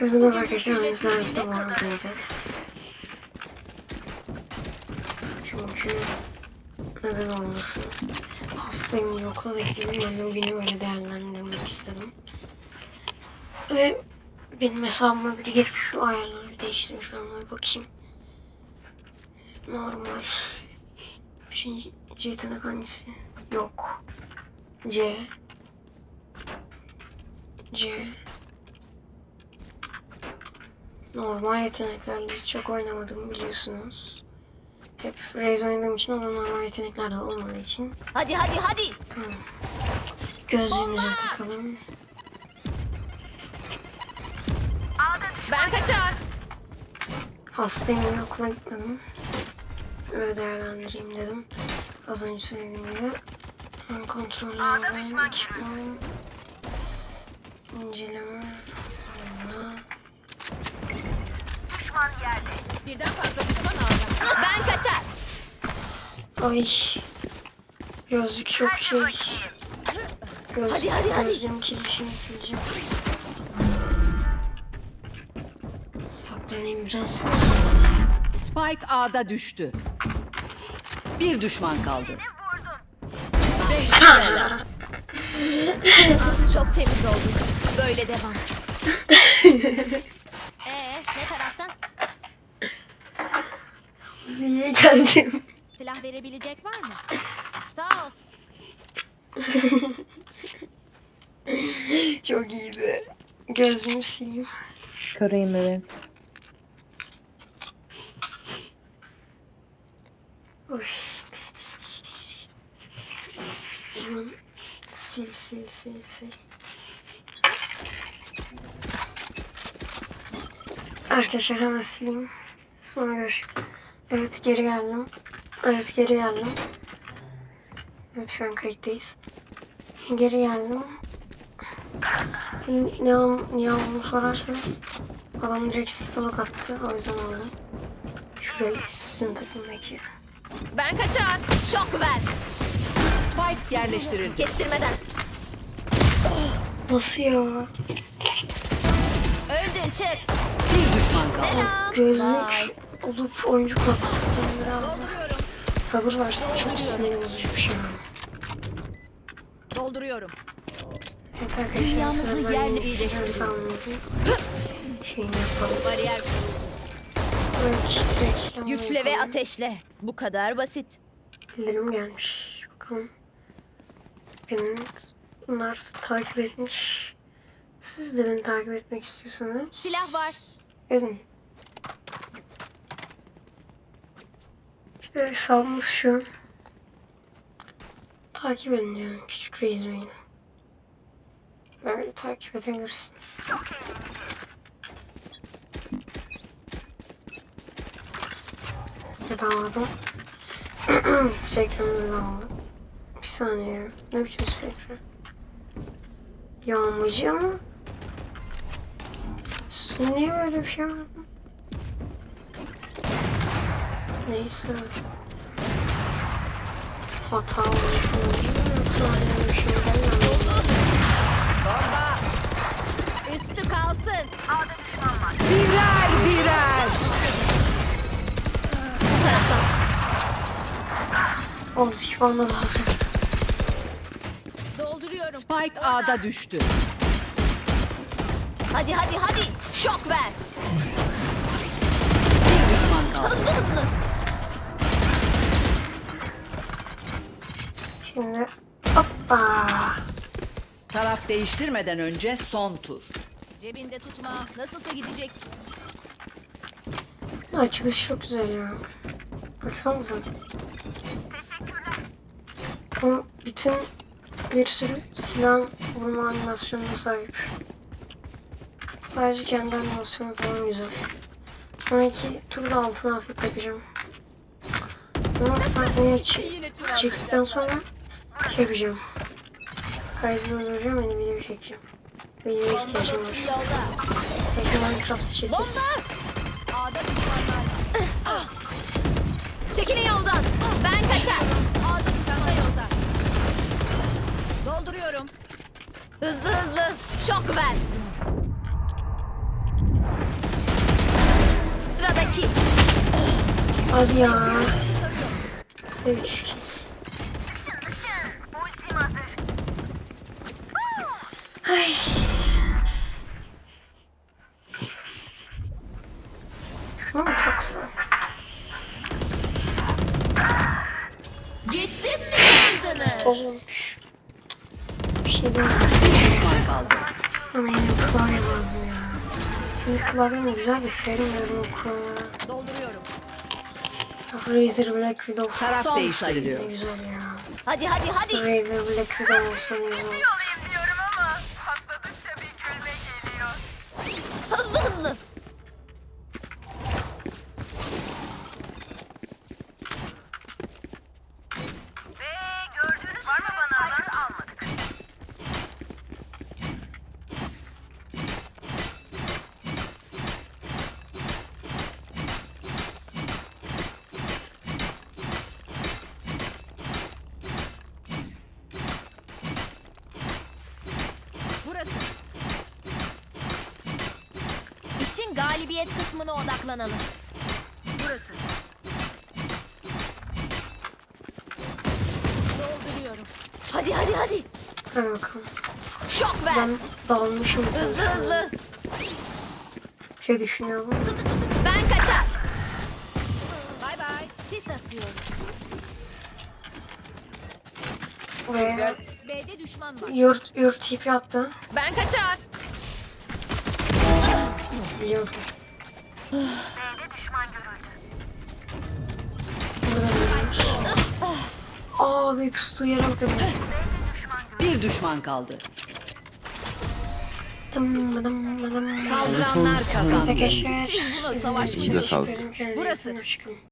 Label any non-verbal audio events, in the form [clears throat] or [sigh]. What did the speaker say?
Merhaba arkadaşlar. Birlikte Valorant oynayacağız. Çünkü neden olmasın. Hastayım yokla bekledim. O günü öyle değerlendirmek istedim. Ve benim hesabıma biri gelip şu ayarları değiştirmiş. Ben bir bakayım. Normal. Birinci C yetenek hangisi? Yok. C. C. Normal yeteneklerle çok oynamadım biliyorsunuz. Hep Raze oynadığım için o da normal yetenekler de olmadığı için. Hadi hadi hadi. Tamam. Gözlüğümüzü takalım. Ben kaçar. Hastayım okula gitmedim. Öyle değerlendireyim dedim. Az önce söylediğim gibi. Ben kontrollerden ekipman. İnceleme. Birden fazla düşman ağda. Ben kaçar. Ay. Gözlük çok şey. Göz, Hadi, hadi, hadi. Gözlüğüm kirişini sileceğim. Saklanayım biraz. Spike A'da düştü. Bir düşman kaldı. Beş [laughs] Çok temiz oldu. Böyle devam. [laughs] Ee, ne taraftan? Niye geldim? Silah verebilecek var mı? Sağ ol. [laughs] Çok iyiydi. Gözümü sileyim. Köreyim evet. Hemen Sil sil sil sil. Arkadaşlar hemen sileyim. Sonra görüşürüz. Evet geri geldim. Evet geri geldim. Evet şu an kayıttayız. Geri geldim. Ne, niye aldığımı sorarsanız adam direkt stalk attı. O yüzden aldım. Şurayı bizim takımdaki. Ben kaçar. Şok ver. Spike yerleştirildi. Kestirmeden. Nasıl ya? Öldün çık. Bir düşman kaldı. Gözlük Bye. Olup oyuncu. Dolduruyorum. Sabır varsa çok sinir bozucu bir şey. Dolduruyorum. Evet arkadaşlar Dünyamızı yerle şeyini yapalım. Bariyer Böyle reklam Yükle ve ateşle. Bu kadar basit. Bildirim gelmiş. Bakalım. Benim bunlar takip etmiş. Siz de beni takip etmek istiyorsanız. Silah var. Edin. Şöyle hesabımız şu. Takip edin yani küçük reizmeyin. Böyle takip edebilirsiniz. Evet aldım. [clears throat] Spektrumumuzu da aldım. Bir saniye. Ne biçim spektrum? Yağmacı ama. Niye böyle bir şey var? Neyse. Hata olmuş. Şey gelmedi. Üstü kalsın. Birer birer. Bu taraftan. Olmaz lazım. Dolduruyorum. Spike A'da düştü. Hadi hadi hadi. Şok ver. Bir düşman kaldı. Hızlı hızlı. Şimdi hoppa. Taraf değiştirmeden önce son tur. Cebinde tutma. Nasılsa gidecek. Açılış çok güzel ya. Baksanıza. Bu bütün bir sürü silah vurma animasyonuna sahip. Sadece kendi animasyonu falan güzel. Sonraki turda altına hafif takacağım. Ama sahneye çek, çektikten sonra şey yapacağım. Kaydını olacağım, hani video çekeceğim. Benim şey ihtiyacım var. Belki Minecraft çekeriz. A'da düşmanlar. Ah. Çekilin yoldan. Ben kaçar. A'da düşmanlar yolda. Dolduruyorum. Hızlı hızlı. Şok ver. Sıradaki. Hadi ya. Üç. Şunu mu taksam? Gittim mi sandınız? Olmuş. Bir şey değil. Ama yine klavye lazım ya. Şimdi klavye ne güzel de sevmiyorum o klavye. Dolduruyorum. Razer Black Widow. Taraf değiştiriliyor. Ne güzel ya. Hadi hadi hadi. Razer Black Widow olsa güzel. olur. diyorum ama patladıkça bir gülme geliyor. Hızlı hızlı. Ve gördüğünüz var mı bana alan almadık. Burası. İşin galibiyet kısmına odaklanalım. Burası. Dolduruyorum. Hadi hadi hadi. Hadi bakalım. Şok ver. Ben dalmışım. Hızlı hızlı. Şey düşünüyorum. Tut tut tut. Ben kaçar. Bay bay. Sis atıyorum. Ve B'de düşman var. yurt, yurt tipi attı. Ben kaçar. Biliyorum. B'de düşman görüldü. Burada. Aa bir pustu yere bakın. Bir düşman kaldı. Dım dım dım dım. Saldıranlar kazandı. Siz buna savaş teşekkür sağlık. Burası.